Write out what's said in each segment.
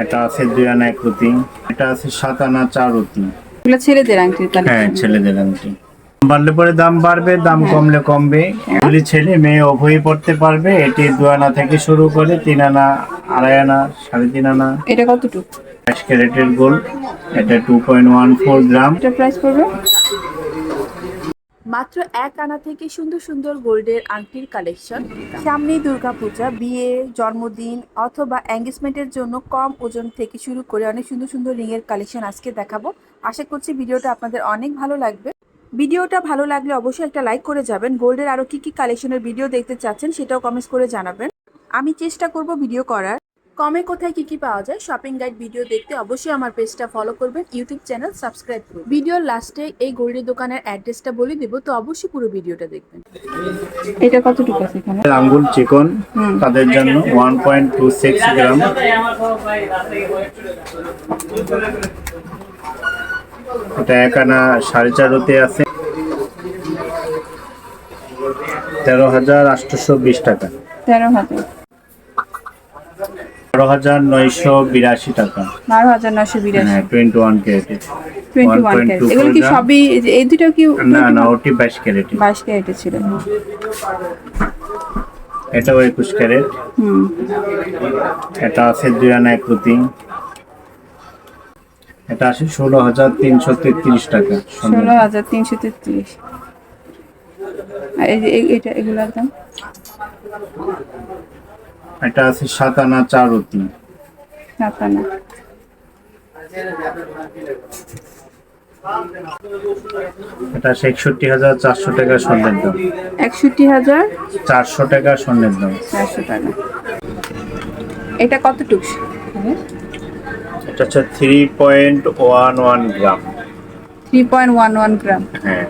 এটা আছে দুই আনা এক রুটি এটা আছে সাত আনা চার রুটি। ছেলেদের আংটির হ্যাঁ ছেলেদের আংটি। বাড়লে পরে দাম বাড়বে দাম কমলে কমবে। এগুলি ছেলে মেয়ে উভয়ই পড়তে পারবে। এটি দু আনা থেকে শুরু করে তিন আনা আড়াই আনা সাড়ে তিন আনা এটা কতটুকু? ক্যারেটের গোল্ড এটা two point one four gram. এটা প্রাইস পড়বে? মাত্র এক আনা থেকে সুন্দর সুন্দর গোল্ডের আংটির কালেকশন। সামনেই দুর্গাপূজা বিয়ে, জন্মদিন অথবা এঙ্গেজমেন্টের জন্য কম ওজন থেকে শুরু করে অনেক সুন্দর সুন্দর রিংয়ের কালেকশন আজকে দেখাবো। আশা করছি ভিডিওটা আপনাদের অনেক ভালো লাগবে। ভিডিওটা ভালো লাগলে অবশ্যই একটা লাইক করে যাবেন। গোল্ডের আরও কী কী কালেকশনের ভিডিও দেখতে চাচ্ছেন সেটাও কমেন্টস করে জানাবেন। আমি চেষ্টা করব ভিডিও করার। কমে কোথায় কি কি পাওয়া যায় শপিং গাইড ভিডিও দেখতে অবশ্যই আমার পেজটা ফলো করবেন ইউটিউব চ্যানেল সাবস্ক্রাইব করুন ভিডিওর লাস্টে এই গোল্ডের দোকানের অ্যাড্রেসটা বলে দেবো তো অবশ্যই পুরো ভিডিওটা দেখবেন। এটা কতটুকু আছে এখানে? আঙ্গুল চিকন তাদের জন্য one point two six gram. এটা এক আনা সাড়ে চার রুটি আছে। তেরো হাজার আটশোশো বিশ টাকা। তেরো হাজার। বারো হাজার নয়শো বিরাশি টাকা। বারো হাজার নশো বিরাশি। টোয়েন্টি ওয়ান টোয়েন্টি ওয়ান 1.24 এগুলো কি সবই এই দুটো কি না না ওটি বাইশ ক্যারেটের বাইশ ক্যারেটের ছিল। এটাও একুশ ক্যারেট। হুম। এটা আছে দুই আনা এক রুটি এটা আছে ষোলো হাজার তিনশো তেত্রিশ টাকা ষোলো হাজার তিনশো তেত্রিশ। এটা এগুলোর দাম? এটা আছে সাত আনা চার সাতানা। এটা একষট্টি হাজার চারশো টাকা স্বর্ণের দাম। একষট্টি হাজার চারশো টাকা স্বর্ণের দাম। চারশো টাকা। এটা কতটুকু? এটা হচ্ছে three point one one gram three point one one gram হ্যাঁ।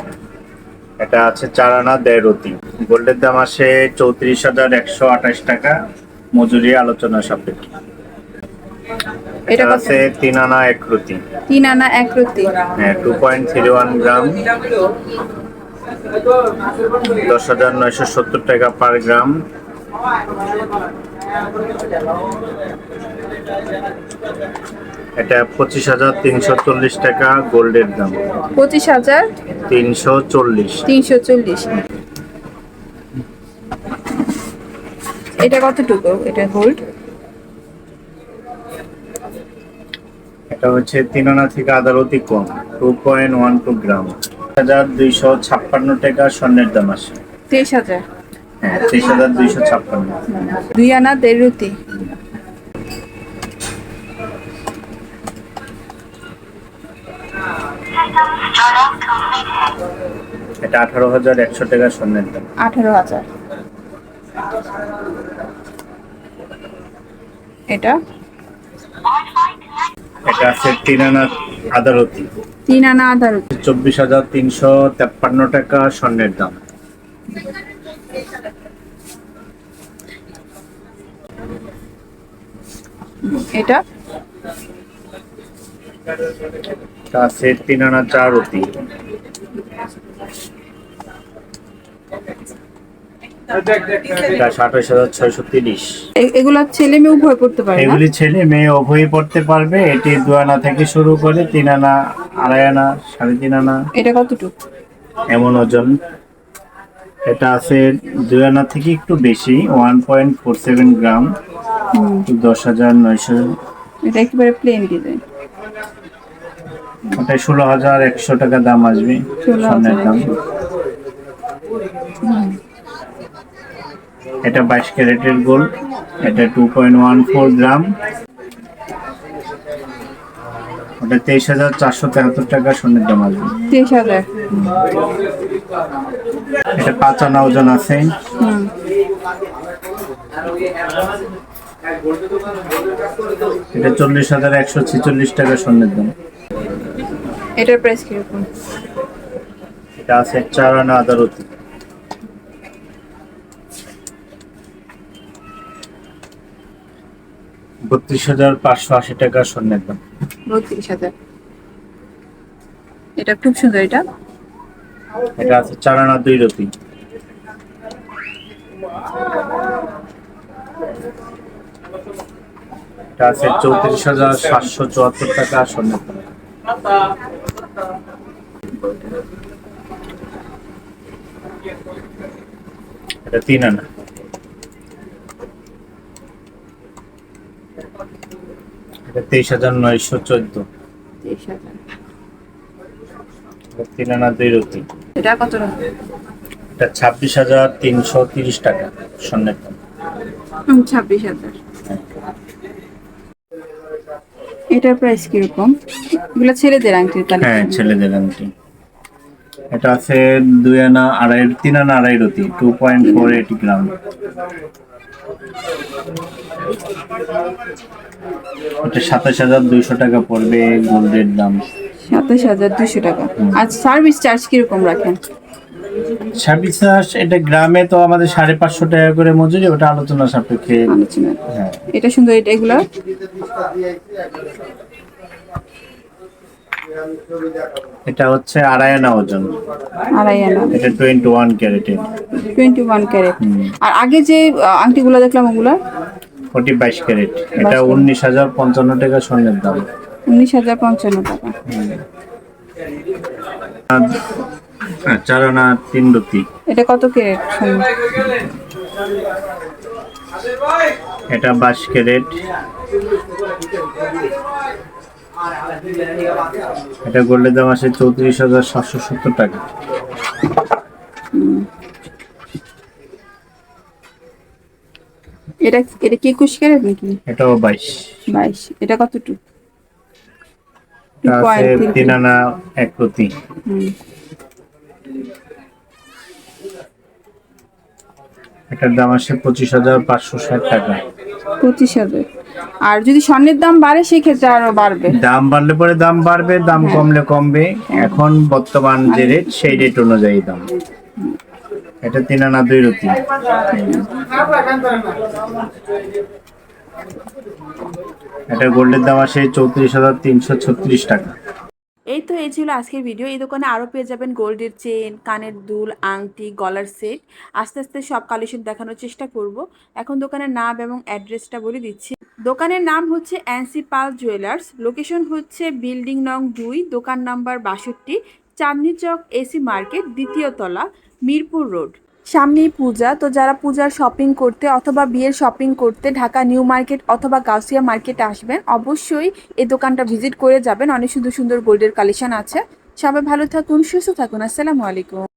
এটা আছে চার আনা দেড় গোল্ডের দাম আসে চৌত্রিশ হাজার একশো আঠাশ টাকা। মজুরি আলোচনা সাপেক্ষে। এটা আছে তিন আনা এক রুটি। তিন আনা এক রতি হ্যাঁ two point three one gram. দশ হাজার নয়শো সত্তর টাকা পার গ্রাম। এটা পঁচিশ হাজার তিনশো চল্লিশ টাকা গোল্ডের দাম। পঁচিশ হাজার তিনশো চল্লিশ। তিনশো চল্লিশ। এটা কতটুকু? এটা হোল্ড এটা হচ্ছে তিন আনা থেকে আদার অতি কম two point one two gram. হাজার দুইশো ছাপ্পান্ন টাকা স্বর্ণের দাম আসে। তেইশ হাজার? হ্যাঁ তেইশ হাজার দুইশো ছাপ্পান্ন। দুই আনা দেড় রতি এটা আঠারো হাজার একশো টাকা স্বর্ণের দাম। আঠারো হাজার। এটা? এটা আছে তিন আনা আদারতি। তিন আনা আধা রতি চব্বিশ হাজার তিনশো তেপ্পান্ন টাকা স্বর্ণের দাম। এটা? আছে তিন আনা চার রতি এটা সাতাশ হাজার ছয়শো তিরিশ। এ- ছেলে মেয়ে উভয় করতে পারে এগুলি ছেলে মেয়ে উভয়ই পড়তে পারবে। এটি দু আনা থেকে শুরু করে তিন আনা আড়াই আনা সাড়ে তিন আনা। এটা কতটুকু? এমন ওজন। এটা আছে দুই আনা থেকে একটু বেশি one point four seven gram. দশ হাজার নয়শো। এটা একেবারে প্লেন ডিজাইন ওটা ষোলো হাজার একশো টাকা দাম আসবে 16,100 স্বর্ণের দাম। এটা বাইশ ক্যারেটের গোল্ড এটা two point one four gram. ওটা তেইশ হাজার চারশো তেহাত্তর টাকা স্বর্ণের দাম আসবে তেইশ হাজার। এটা পাঁচ আনা ওজন আছে। এটা চল্লিশ হাজার একশো ছেচল্লিশ টাকা স্বর্ণের দাম। এটার প্রাইস কীরকম? এটা আছে চার আনা আদারতি বত্রিশ হাজার পাঁচশো আশি টাকা স্বর্ণের দাম। বত্রিশ হাজার। এটা খুব সুন্দর এটা? এটা আছে চার আনা দুই রতি। এটা আছে চৌত্রিশ হাজার সাতশো চুয়াত্তর টাকা স্বর্ণের দাম। এটা তিন আনা। এটা তেইশ হাজার নয়শো চোদ্দ। তেইশ হাজার। তিন আনা দুই রতি এটা কত এটা ছাব্বিশ হাজার তিনশো তিরিশ টাকা স্বর্ণের দাম। ছাব্বিশ হাজার। এটার প্রাইস কীরকম? এগুলো ছেলেদের আংটির হ্যাঁ ছেলেদের আংটি। এটা আছে দুই আনা আড়াই তিন আনা আড়াই রতি two point four eighty gram এটা সাতাশ হাজার দুইশো টাকা পড়বে গোল্ডের দাম। সাতাশ হাজার দুশো টাকা। আর সার্ভিস চার্জ কীরকম রাখেন? সার্ভিস চার্জ এটা গ্রামে তো আমাদের সাড়ে পাঁচশো টাকা করে মজুরি ওটা আলোচনা সাপেক্ষে। হ্যাঁ। এটা সুন্দর এটা এগুলো? এটা হচ্ছে আড়াই আনা ওজন। আড়াই আনা এটা টোয়েন্টি ওয়ান ক্যারেটের টোয়েন্টি ওয়ান ক্যারেট আর আগে যে আংটিগুলো দেখলাম ওগুলো? ফোর্টি বাইশ ক্যারেট এটা উনিশ হাজার পঞ্চান্ন টাকা স্বর্ণের দাম। উনিশ হাজার পঞ্চান্ন টাকা। আর চার আনা তিন রতি এটা কত ক্যারেট? এটা বাইশ ক্যারেট এটা গোল্ডের দাম আছে চৌত্রিশ হাজার সাতশো সত্তর টাকা। এটা এটা কি একুশ ক্যারেট নাকি? এটাও বাইশ। বাইশ। এটা কতটুকু? তিন আনা এক রতি এটার দাম আছে পঁচিশ হাজার পাঁচশো ষাট টাকা। পঁচিশ হাজার। আর যদি স্বর্ণের দাম বাড়ে সেক্ষেত্রে আরও বাড়বে। দাম বাড়লে পরে দাম বাড়বে দাম কমলে কমবে। এখন বর্তমান যে রেট সেই রেট অনুযায়ী দাম। এটা তিন আনা দুই রুটি। এটা গোল্ডের দাম আসে চৌত্রিশ হাজার তিনশো ছত্রিশ টাকা। এই তো এই ছিল আজকের ভিডিও এই দোকানে আরও পেয়ে যাবেন গোল্ডের চেন কানের দুল, আংটি, গলার সেট আস্তে আস্তে সব কালেকশন দেখানোর চেষ্টা করব। এখন দোকানের নাম এবং অ্যাড্রেসটা বলে দিচ্ছি। দোকানের নাম হচ্ছে অ্যান্সি পাল জুয়েলার্স লোকেশন হচ্ছে বিল্ডিং নং দুই, দোকান নাম্বার বাষট্টি, চাঁদনি চক এসি মার্কেট, দ্বিতীয় তলা, মিরপুর রোড। সামনেই পূজা। তো যারা পূজার শপিং করতে অথবা বিয়ের শপিং করতে ঢাকা নিউ মার্কেট অথবা গাউসিয়া মার্কেটে আসবেন, অবশ্যই এই দোকানটা ভিজিট করে যাবেন। অনেক সুন্দর সুন্দর গোল্ডের কালেকশন আছে। সবাই ভালো থাকুন, সুস্থ থাকুন। আসসালামু আলাইকুম।